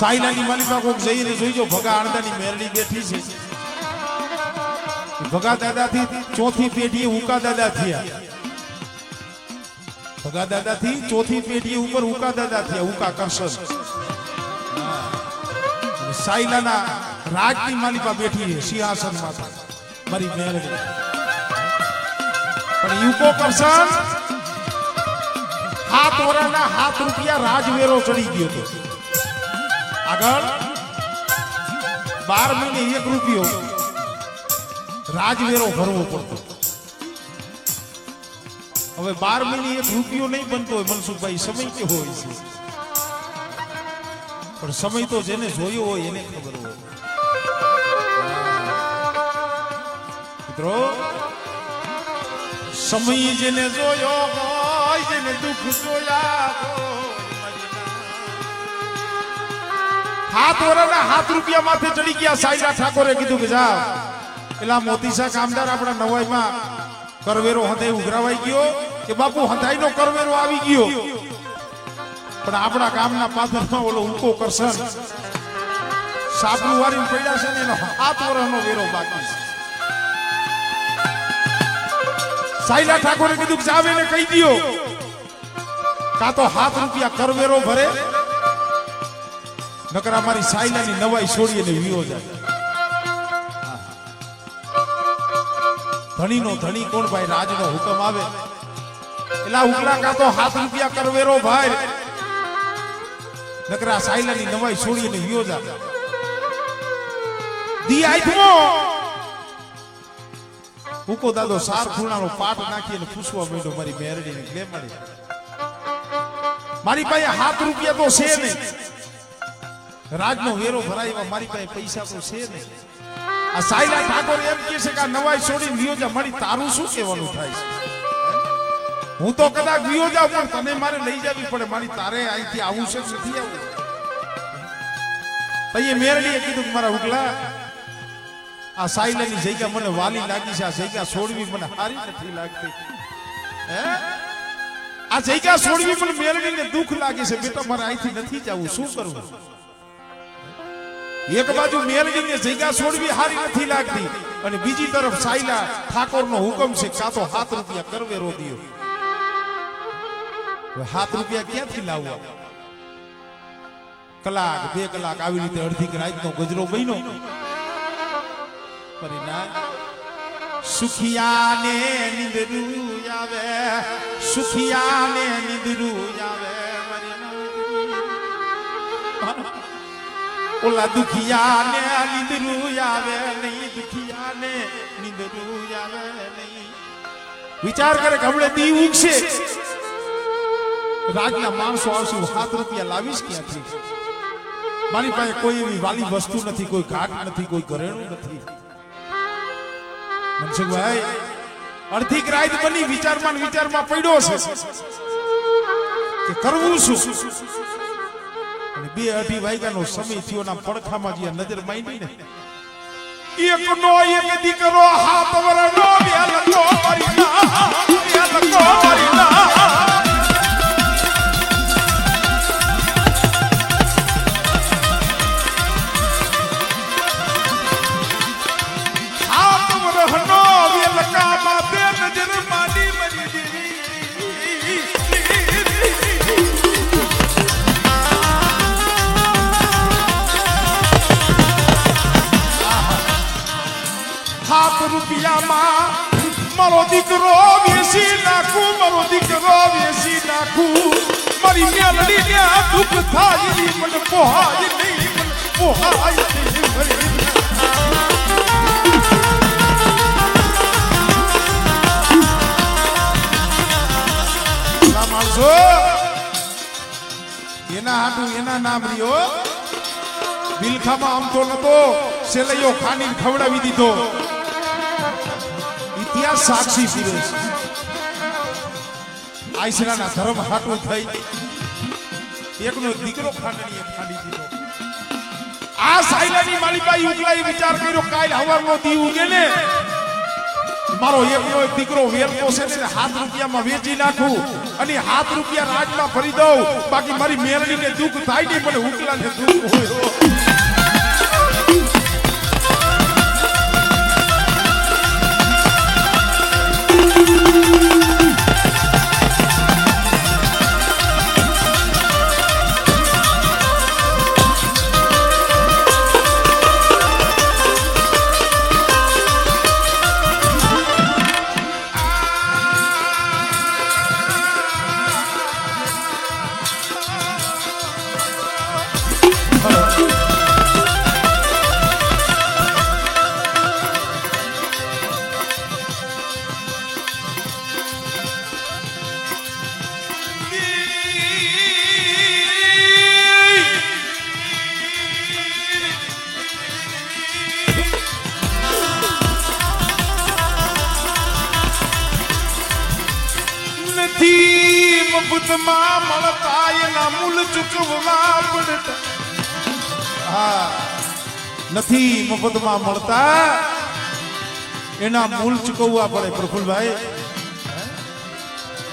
સાયલાની માલિકા કોઈક જઈને જોઈજો, ભગા આણદાની મેરડી બેઠી છે. ભગા દાદાથી ચોથી પેઢી ઉકા દાદા થયા. ભગા દાદાથી ચોથી પેઢી ઉપર ઉકા દાદા થયા, ઉકા કરશન સાયલાના રાજની માલિકા બેઠી છે, સિંહાસન માતા મારી મેરડી. પણ યુકો કરશન હાથ ઓરાના હાથ રૂપિયા રાજવેરો ચડી ગયો હતો. આગળ બાર મહિને એક રૂપિયો રાજવેરો ભરવો પડતો. હવે બાર મહિને એક રૂપિયો નહીં બનતો હોય, મનસુખભાઈ, સમય કેવો હોય છે? પણ સમય તો જેને જોયો હોય એને ખબર હોય. મિત્રો, સમય જેને જોયો હોય, જેને દુઃખ જોયા હોય હાથ વરાના હાથ રૂપિયા માથે ચડી ગયા સાઈરા ઠાકોરે કીધું કે જા. પેલા મોતીસા કામદાર આપણા નવાઈમાં કરવેરો હંધાઈ ઉઘરાવાઈ ગયો કે બાપુ હંધાઈનો કરવેરો આવી ગયો. પણ આપણા ગામના પાદરમાં ઓલો ઉકો કરશન સાબુ વાળી પડ્યા છે ને એનો હાથ વરાનો વેરો બાકી છે. સાયલા ઠાકોરે કીધું કે જાવે ને કહી દો કાં તો હાથ રૂપિયા કરવેરો ભરે નકર અમારી સાયલાની નવાઈ છોડી અને વિયો જાય. ધણીનો ધણી કોણ ભાઈ? રાજનો હુકમ આવે. એલા ઉકલા કા હાથ રૂપિયા કરવેરો ભાઈ. નકર આ સાયલાની નવાઈ છોડી અને વિયો જાય. દી આઈથમો ઉકો દાદો સાર ખૂણાનો પાટ નાખી અને પૂછવા માંડ્યો, મારી મેરડીને લે મારી પાસે હાથ રૂપિયા તો છે નહીં. રાજનો વેરો ભરાય, મારી પાસે પૈસા તો છે નહીં. આ સાયલા ઠાકોર એમ કહે છે કે આ નવાઈ છોડી વિયો જા મારી તારું શું કહેવાનું થાય છે? હું? તો કદાચ વિયોજા પણ તને મારે લઈ જવી પડે, મારી તારે અહીંથી આવું છે નથી આવું? તઈએ મેરડીએ કીધું કે મારા ઉગલા, આ સાયલાની જગ્યા મને વાલી લાગી છે, આ જગ્યા છોડવી મને સારી નથી લાગતી. હે? આ જગ્યા છોડવી પણ મેળવીને દુઃખ લાગે છે, બેટા, મારે અહીંથી નથી જવું શું કરવું એક બાજુ મેલજીને જગ્યા છોડવી હારી નથી લાગતી અને બીજી તરફ સાયલા ઠાકોરનો હુકમ છે કાં તો હાથ રૂપિયા કરવેરો દિયો હાથ રૂપિયા ક્યાંથી લાવવા? કલાક, બે કલાક આવી રીતે અડધી રાતનો ગજરો બન્યો. પરિણામ સુખિયાને નિંદરૂ આવે, સુખિયાને નિંદરૂ આવે. ઓલા દુખિયાને નિંદરું આવે નહીં, દુખિયાને નિંદરું આવે નહીં. વિચાર કરે કે હમણે દી ઉગશે. રાજના માણસો આવશે હાથ રૂપિયા લાવીશ ક્યાંથી? મારી પાસે કોઈ એવી વાલી વસ્તુ નથી, કોઈ ઘાટ નથી, કોઈ ઘરેણું નથી. મનસુખભાઈ, અડધી રાત બની વિચારમાં વિચારમાં પડ્યો છે. કે કરવું શું? બે અઢી વાગ્યાનો સમય થયો ના પડખામાં જે નજર માંડી ને એક નો એક દીકરો હાથ વરણો વ્યાલ કો મરી ના વેલકો મારી હાથ રૂપિયામાં. મારો દીકરો વેસી નાખું, મારો દીકરો વેસી નાખું. મારી મેલડી ને દુઃખ થાય નહીં મને પોહાય નહીં મને પોહાય નહીં માણસો એના હાટું એના નામ રહ્યો. બિલખામાં આમ તો નતો, સેલૈયો ખાની ખવડાવી દીધો. ઇતિહાસ સાક્ષી પીવે છે. આઈસરાના ધર્મ હાટું થઈ. એકનો એક દીકરો ખાંડણીએ ખાંડી દીધો. આ સાયલાની માલિકાઈ ઉગલાઈ વિચાર કર્યો, કાલ હવારનો દી ઉગે ને. મારો એકનો એક દીકરો વેરતો છે ને હાથ રૂપિયામાં વેચી નાખું અને હાથ રૂપિયા રાજમાં ભરી દઉં. બાકી મારી મેરણીને દુઃખ થાય નહીં પણ ઉકલાને દુઃખ હોય. નથી મળતા એના મૂલ ચૂકવવા પડતા. હા, નથી મફતમાં મળતા. એના મૂલ ચૂકવવા પડે પ્રફુલભાઈ.